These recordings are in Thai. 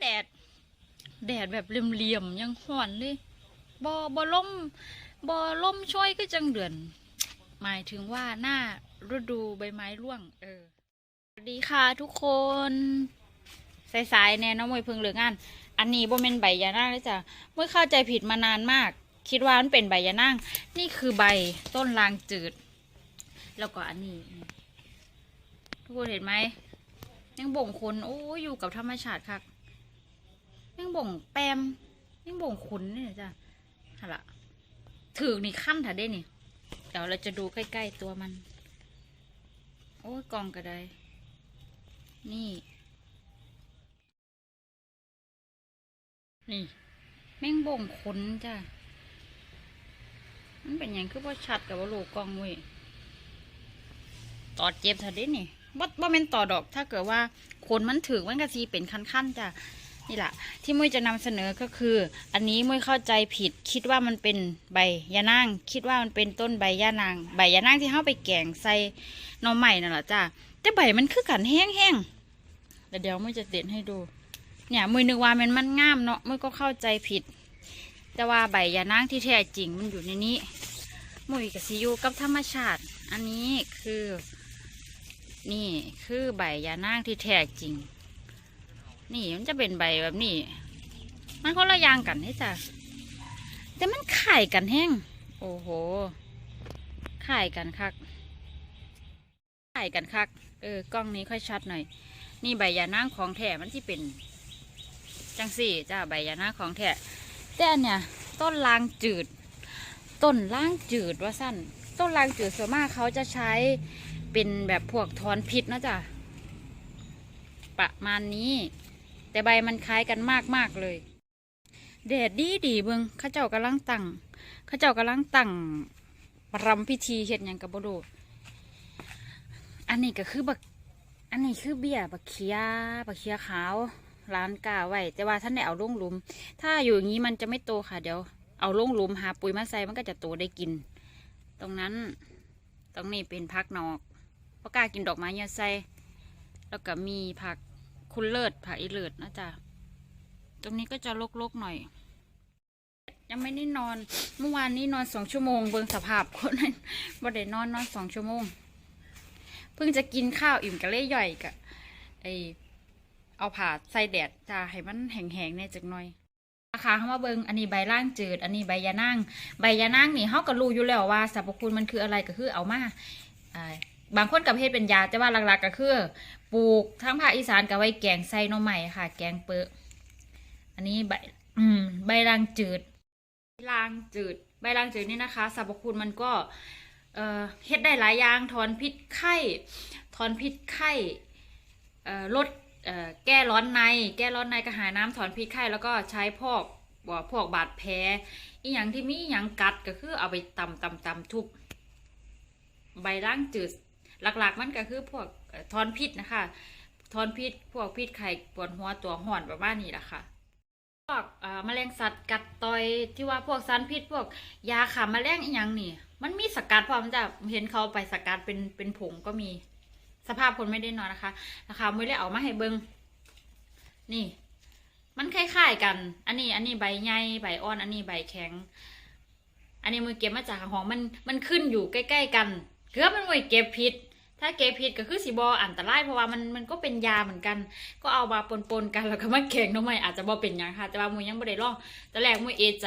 แดด แดดแบบเหลี่ยมๆยังห่อนเลยบอบอล่มบอล่มช่วยก็จังเดือน หมายถึงว่าหน้าฤดูใบไม้ร่วง เออสวัสดีค่ะทุกคนสายๆแน่น้องมวยพึงเหลืองาน อันนี้บ่เป็นใบยานางเลยจ้ะมวยเข้าใจผิดมานานมาก คิดว่ามันเป็นใบยานาง นี่คือใบต้นลางจืด แล้วก็อันนี้ ทุกคนเห็นไหมยังบ่งขนโอ้ยอยู่กับธรรมชาติค่ะ ยังบ่งแปมยังบ่งขุนนี่จ้ะฮะละถือนี่ขั้นถ่าได้นี่ เดี๋ยวเราจะดูใกล้ๆตัวมัน โอ้ยกองกระไดนี่ นี่ แม่งบ่งขนจ้ะมันเป็นอย่างคือว่าชัดกับว่าโลกกองเว้ยต่อเจ็บทันเด้นี่บ่บ่เป็นต่อดอกถ้าเกิดว่าขนมันถึงมันก็สีเป็นขั้นๆจ้ะ นี่แหละที่มุ้ยจะนำเสนอก็คือ อันนี้มุ้ยเข้าใจผิด คิดว่ามันเป็นใบยะนางคิดว่ามันเป็นต้นใบยะนางใบยะนางที่เข้าไปแกงใส่น่อใหม่นั่นแหละจ้ะแต่ใบมันคือกันแห้งๆแล้วเดี๋ยวมุ้ยจะเด็ดให้ดู เนี่ยมุ้ยนึกว่ามันมันงามเนาะมุ้ยก็เข้าใจผิด แต่ว่าใบยะนางที่แท้จริงมันอยู่ในนี้ มุ้ยกับซีอูกับธรรมชาติ อันนี้คือ นี่คือใบยานางที่แท้จริง นี่มันจะเป็นใบแบบนี้ มันคนละอย่างกันนี่จ้ะแต่มันไข่กันแห้ง โอ้โหไข่กันคักไข่กันคัก เออกล้องนี้ค่อยชัดหน่อย นี่ใบยานางของแท้มันที่เป็น จังสี่จ้าใบยานางของแท้แต่อันเนี่ยต้นลางจืด ต้นลางจืดว่าสั้น ต้นลางจืดส่วนมากเขาจะใช้เป็นแบบพวกทอนพิษนะจ๊ะประมาณนี้ แต่ใบมันคล้ายกันมากมากเลย แดดดีดีเบิงข้าเจ้ากำลังตั้งข้าเจ้ากำลังตั้งประรำพิธีเฮ็ดหยังกับบโดอันนี้ก็คือบักอันนี้คือเบี้ยบักเคียบักเคียขาวร้านกาไว้แต่ว่าท่านได้เอาลงหลุม ถ้าอยู่อย่างนี้มันจะไม่โตค่ะเดี๋ยวเอาลงหลุมหาปุ๋ยมาใส่มันก็จะโตได้กิน ตรงนั้นตรงนี้เป็นพักนอกเพราะกล้ากินดอกไม้เยอะใส่แล้วก็มีผัก คุณเลิศผักอีเลิศนะจ๊ะตรงนี้ก็จะลกๆหน่อย ยังไม่ได้นอน เมื่อวานนี้นอนสองชั่วโมงเบิงสภาพคนนั้นบ่ได้นอนนอนสองชั่วโมง เพิ่งจะกินข้าวอิ่มกะเล่ย่อยกะไอเอาผ่าใส่แดดจ้าให้มันแห้งๆเนี่ยจักหน่อยราคาเขามาเบิงอันนี้ใบล่างจืด อันนี้ใบยานั่งใบยานั่งนี่เขาก็รู้อยู่แล้วว่าสรรพคุณมันคืออะไรก็คือเอามาอ่าบางคนกับเพศเป็นยาแต่ว่าหลักๆก็คือ ปลูกทั้งภาคอีสานกับไว้แกงไส้น่อใหม่ค่ะ แกงเปอะอันนี้ใบอืมใบลางจืดลางจืด ใบลางจืดนี่นะคะสรรพคุณมันก็เอ่อเฮ็ดได้หลายอย่างถอนพิษไข้ถอนพิษไข้เอ่อลดเอ่อแก้ร้อนใน แก้ร้อนในกระหายน้ำถอนพิษไข้แล้วก็ใช้พอกบ่พวกบาดแผลอีหยังที่มีอีหยังกัดก็คือเอาไปตำตำตำทุบใบล่างจืดหลักๆมันก็คือพวก ถอนพิษนะคะถอนพิษพวกพิษไข่ปวดหัวตัวห่อนประมาณนี้แหละค่ะพวกแมลงสัตว์กัดต่อยที่ว่าพวกสารพิษพวกยาขาแมลงอีหยังนี่ มันมีสกัดพร้อมจะเห็นเขาไปสกัดเป็นเป็นผงก็มีสภาพคนไม่ได้นอนนะคะนะคะไม่ได้เอามาให้เบิงนี่ มันคล้ายๆกัน อันนี้ อันนี้ใบใหญ่ใบอ่อน อันนี้ใบแข็ง อันนี้มือเก็บมาจากของมันมันขึ้นอยู่ใกล้ ๆ กัน เกือบมันมือเก็บพิษ ถ้าเก็บพิษก็คือสีบออันตรายเพราะว่ามันมันก็เป็นยาเหมือนกัน ก็เอามาปนๆกันแล้วก็มาแข่งน้องใหม่อาจจะบอเป็นยังค่ะ แต่ว่ามือยังไม่ได้ลองตอนแรกมือเอใจ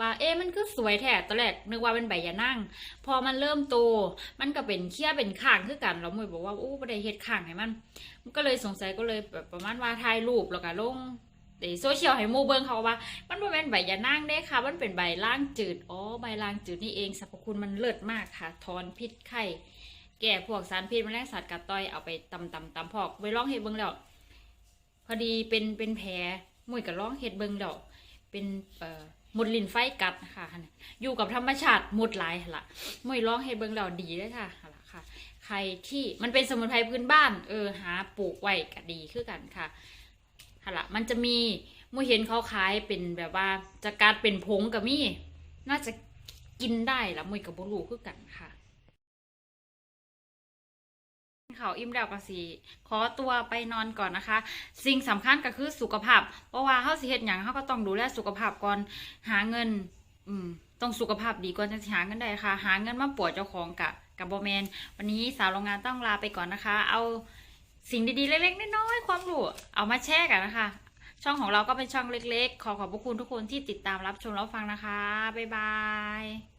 ว่าเอ๊มันคือสวยแท้ตอนแรกนึกว่าเป็นใบยานั่ง พอมันเริ่มโต มันก็เป็นเขี้ยเป็นข้างคือกันแล้วมวยบอกว่าอู้บ่ได้เฮ็ดข้างให้มัน มันก็เลยสงสัยก็เลยแบบประมาณว่าถ่ายรูปแล้วก็ลงในโซเชียลให้มูเบิ่งเขาว่า มันบ่แม่นใบยานั่งเด้ค่ะ มันเป็นใบล่างจืดอ๋อใบล่างจืดนี่เองสรรพคุณมันเลิศมากค่ะถอนพิษไข้ แก้พวกสารพิษแมลงสัตว์กัดต่อยเอาไปตำตำตำพอกไว้องเฮ็ดเบิ่งแล้วพอดีเป็นเป็นแผลมวยก็ลองเฮ็ดเบิ่งแล้วเป็นเอ่อหมดลินไฟกัดค่ะ อยู่กับธรรมชาติหมดหลายละมวยลองเฮ็ดเบิ่งแล้วดีเลยค่ะหั่นล่ะค่ะ ใครที่มันเป็นสมุนไพรพื้นบ้าน เออหาปลูกไว้ก็ดีคือกันค่ะหั่นล่ะมันจะมีมูเห็นเขาขายเป็นแบบว่าจะการเป็นผงกับมีน่าจะกินได้ละมวยกับบุรูคือกันค่ะ ข้าวอิ่มแล้วก็สิขอตัวไปนอนก่อนนะคะ สิ่งสำคัญก็คือสุขภาพ เพราะว่าเฮาสิเฮ็ดหยังเฮาก็ต้องดูแลสุขภาพก่อนหาเงิน อืมต้องสุขภาพดีก่อนจะหาเงินได้ค่ะ หาเงินมาปวดเจ้าของกะกับบ่แมน วันนี้สาวโรงงานต้องลาไปก่อนนะคะ เอาสิ่งดีๆ เล็กๆน้อยๆความรู้เอามาแชร์กันนะคะ ช่องของเราก็เป็นช่องเล็กๆ ขอขอบพระคุณทุกคนที่ติดตามรับชมรับฟังนะคะบ๊ายบาย